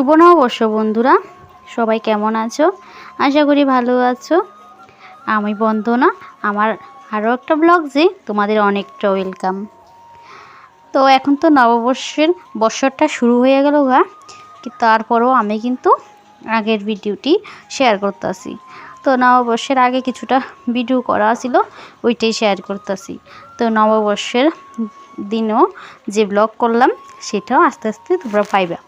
শুভ নববর্ষ বন্ধুরা? সবাই কেমন আছো? আশা করি ভালো আছো। আমি বন্দনা, আমার আরও একটা ব্লগজে তোমাদের অনেকটা ওয়েলকাম তো এখন তো নববর্ষের বছরটা শুরু হয়ে গেল গা তারপরেও আমি কিন্তু আগের ভিডিওটি শেয়ার করতেছি। তো নববর্ষের আগে কিছুটা ভিডিও করা ছিল, ওইটাই শেয়ার করতেছি। তো নববর্ষের দিনও যে ব্লগ করলাম, সেটাও আস্তে আস্তে তোমরা পাইবা।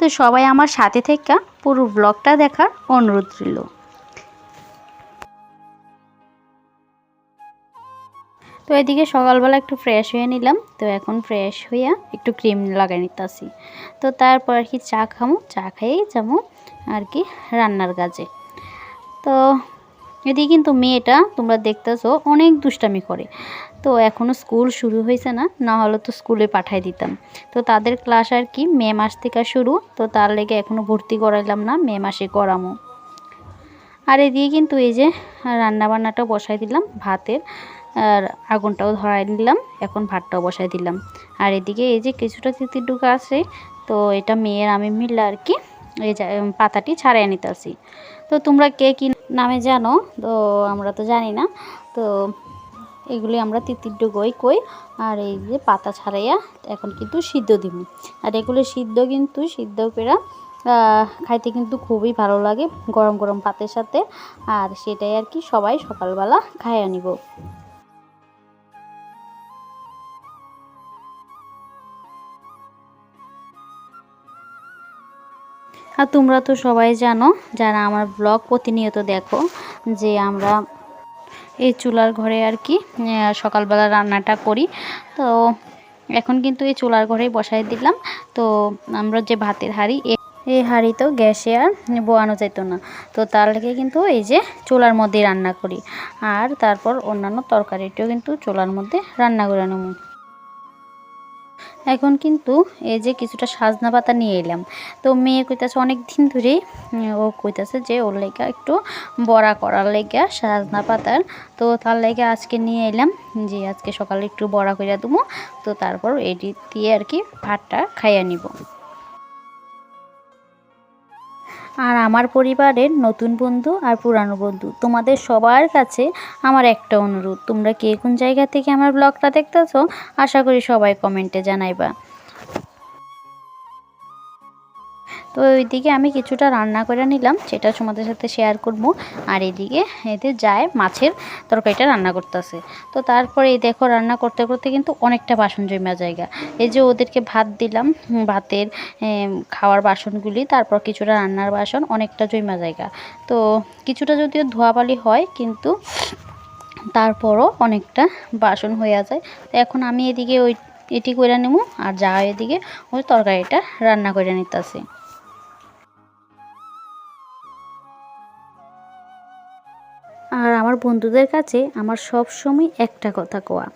তো সবাই আমার সাথে থেকে পুরো ব্লগটা দেখার অনুরোধ রইল। তো এদিকে সকালবেলা একটু ফ্রেশ হয়ে নিলাম, তো এখন ফ্রেশ হইয়া একটু ক্রিম লাগাই নিতেছি। তো তারপর আর কি চা খামো, চা খাইয়েই যাব আর কি রান্নার কাজে। তো এদিকে কিন্তু মেয়েটা, তোমরা দেখতেছো, অনেক দুষ্টামি করে। তো এখনও স্কুল শুরু হয়েছে না না হলে তো স্কুলে পাঠাই দিতাম। তো তাদের ক্লাস আর কি মে মাস থেকে শুরু, তো তার লেগে এখনও ভর্তি করাইলাম না, মে মাসে করামো। আর এদিকে কিন্তু এই যে রান্না বান্নাটাও বসাই দিলাম, ভাতের, আর আগুনটাও ধরাই নিলাম, এখন ভাতটাও বসাই দিলাম। আর এদিকে এই যে কিছুটা তিতির ডুকা আছে, তো এটা মেয়ের আমি মিললে আর কি এই পাতাটি ছাড়াই নিতেছি তো তোমরা কে কি নামে জানো? তো আমরা তো জানি না। তো এগুলি আমরা তিতির ডুগোই কই। আর এই যে পাতা ছাড়াইয়া এখন কিন্তু সিদ্ধ দিব। আর এগুলো সিদ্ধ কিন্তু সিদ্ধ আহ, খাইতে কিন্তু খুবই ভালো লাগে গরম গরম ভাতের সাথে। আর সেটাই আর কি সবাই সকালবেলা খাইয়া নিব। আর তোমরা তো সবাই জানো যারা আমার ব্লগ প্রতিনিয়ত দেখো যে আমরা এই চুলার ঘরে আর কি সকালবেলা রান্নাটা করি। তো এখন কিন্তু এই চুলার ঘরেই বসাই দিলাম। তো আমরা যে ভাতের হাঁড়ি এই হাঁড়ি তো গ্যাসে আর বোয়ানো যেত না। তো তার লেগে কিন্তু এই যে চুলার মধ্যে রান্না করি। আর তারপর অন্যান্য তরকারিটিও কিন্তু চুলার মধ্যে রান্না করে নেব। এখন কিন্তু এই যে কিছুটা সাজনা পাতা নিয়ে এলাম। তো মেয়ে কইতাছে অনেক দিন ধরেই ও কইতাছে যে ওর লেগা একটু বড়া করার লেগা সাজনা পাতার। তো তার লেগে আজকে নিয়ে এলাম, যে আজকে সকালে একটু বড়া করে দেবো তো তারপর এটি দিয়ে আর কি ভাতটা খাইয়া নিব। আর আমার পরিবারের নতুন বন্ধু আর পুরানো বন্ধু। তোমাদের সবার কাছে আমার একটা অনুরোধ। তোমরা কে কোন জায়গা থেকে আমার ব্লগটা দেখতেছো? আশা করি সবাই কমেন্টে জানাইবা। তো ওইদিকে আমি কিছুটা রান্না করে নিলাম, সেটা তোমাদের সাথে শেয়ার করব। আর এদিকে এতে যায় মাছের তরকারিটা রান্না করতেছে। তো তারপরে এই দেখো রান্না করতে করতে কিন্তু অনেকটা বাসন জমা জায়গা। এই যে ওদেরকে ভাত দিলাম ভাতের খাওয়ার বাসনগুলি, তারপর কিছুটা রান্নার বাসন, অনেকটা জমা জায়গা। তো কিছুটা যদিও ধোয়াবালি হয়, কিন্তু তারপরও অনেকটা বাসন হয়ে যায়। তো এখন আমি এদিকে ওই, এটি করে নেব, আর যা এদিকে ওই তরকারিটা রান্না করে নিতেছি। আমার বন্ধুদের কাছে আমার সব সময় একটা কথা কোয়া,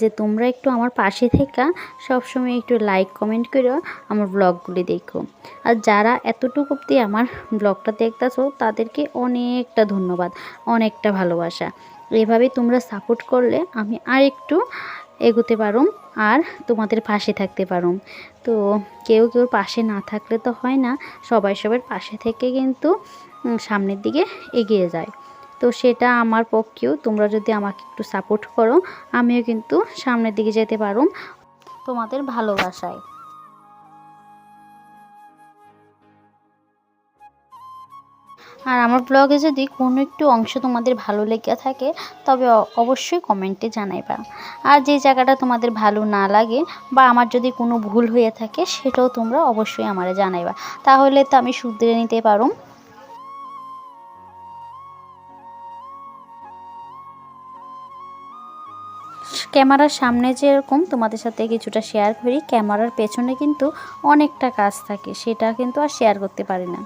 যে তোমরা একটু আমার পাশে থেকে সব সময় একটু লাইক কমেন্ট করে আমার ব্লগগুলি দেখো। আর যারা এতটুকু অব্দি আমার ব্লগটা দেখতেছো, তাদেরকে অনেকটা ধন্যবাদ, অনেকটা ভালোবাসা। এভাবে তোমরা সাপোর্ট করলে আমি আর একটু এগোতে পারুম আর তোমাদের পাশে থাকতে পারুম। তো কেউ কেউ পাশে না থাকলে তো হয় না, সবাই সবার পাশে থেকে কিন্তু সামনের দিকে এগিয়ে যায়। তো সেটা আমার পক্ষেও, তোমরা যদি আমাকে একটু সাপোর্ট করো, আমিও কিন্তু সামনের দিকে যেতে পারো তোমাদের ভালোবাসায়। আর আমার ব্লগে যদি কোনো একটু অংশ তোমাদের ভালো লেগে থাকে, তবে অবশ্যই কমেন্টে জানাইবা। আর যে জায়গাটা তোমাদের ভালো না লাগে, বা আমার যদি কোনো ভুল হয়ে থাকে, সেটাও তোমরা অবশ্যই আমারে জানাইবা। তাহলে তো আমি শুধরে নিতে পারো ক্যামেরার সামনে যেরকম তোমাদের সাথে কিছুটা শেয়ার করি, ক্যামেরার পেছনে কিন্তু অনেকটা কাজ থাকে, সেটা কিন্তু আর শেয়ার করতে পারি না।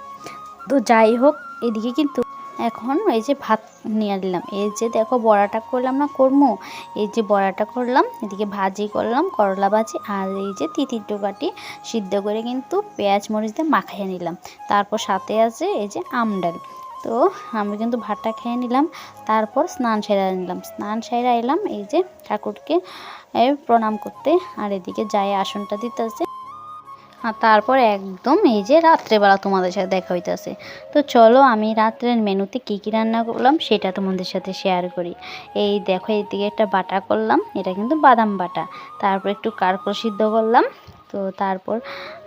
তো যাই হোক, এদিকে কিন্তু এখন এই যে ভাত নিয়ে নিলাম, এই যে দেখো বড়াটা করলাম না, কর্মু? এই যে বড়াটা করলাম, এদিকে ভাজি করলাম, করলা ভাজি আর এই যে তিতির টোকাটি সিদ্ধ করে কিন্তু পেঁয়াজ মরিচ দিয়ে মাখাইয়ে নিলাম। তারপর সাথে আছে এই যে আমডাল তো আমি কিন্তু ভাতটা খেয়ে নিলাম, তারপর স্নান সেরা নিলাম। স্নান সেরা এলাম, এই যে ঠাকুরকে প্রণাম করতে, আর এদিকে যায় আসনটা দিতে আছে আর তারপর একদম এই যে রাত্রেবেলা তোমাদের সাথে দেখা হইতেছে। তো চলো আমি রাত্রের মেনুতে কী কী রান্না করলাম সেটা তোমাদের সাথে শেয়ার করি। এই দেখো এইদিকে একটা বাটা করলাম, এটা কিন্তু বাদাম বাটা। তারপর একটু কারকর সিদ্ধ করলাম, তো তারপর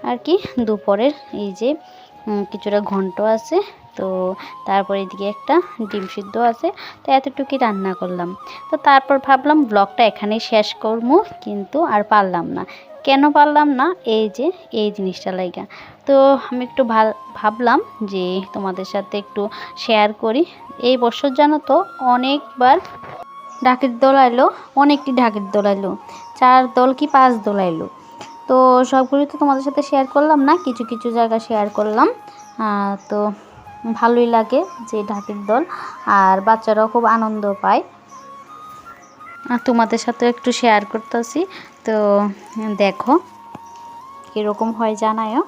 আর কি দুপুরের এই যে কিছুটা ঘন্ট আছে তো তারপর এদিকে একটা ডিম সিদ্ধ আছে, তো এতটুকুই রান্না করলাম। তো তারপর ভাবলাম ব্লগটা এখানেই শেষ করব, কিন্তু আর পারলাম না। কেন পারলাম না? এই যে, এই জিনিসটা লাইগা। তো আমি একটু ভাবলাম যে তোমাদের সাথে একটু শেয়ার করি। এই বছর জানো তো অনেকবার ঢাকের দোল আইলো, অনেকটি ঢাকের দোল আইলো। চার দল কি পাঁচ দোল আইলো। তো সবগুলি তো তোমাদের সাথে শেয়ার করলাম না, কিছু কিছু জায়গা শেয়ার করলাম। তো ভালোই লাগে যে ঢাকির দল, আর বাচ্চারাও খুব আনন্দ পায়। তোমাদের সাথে একটু শেয়ার করতেছি, তো দেখো কীরকম হয় জানায়ও।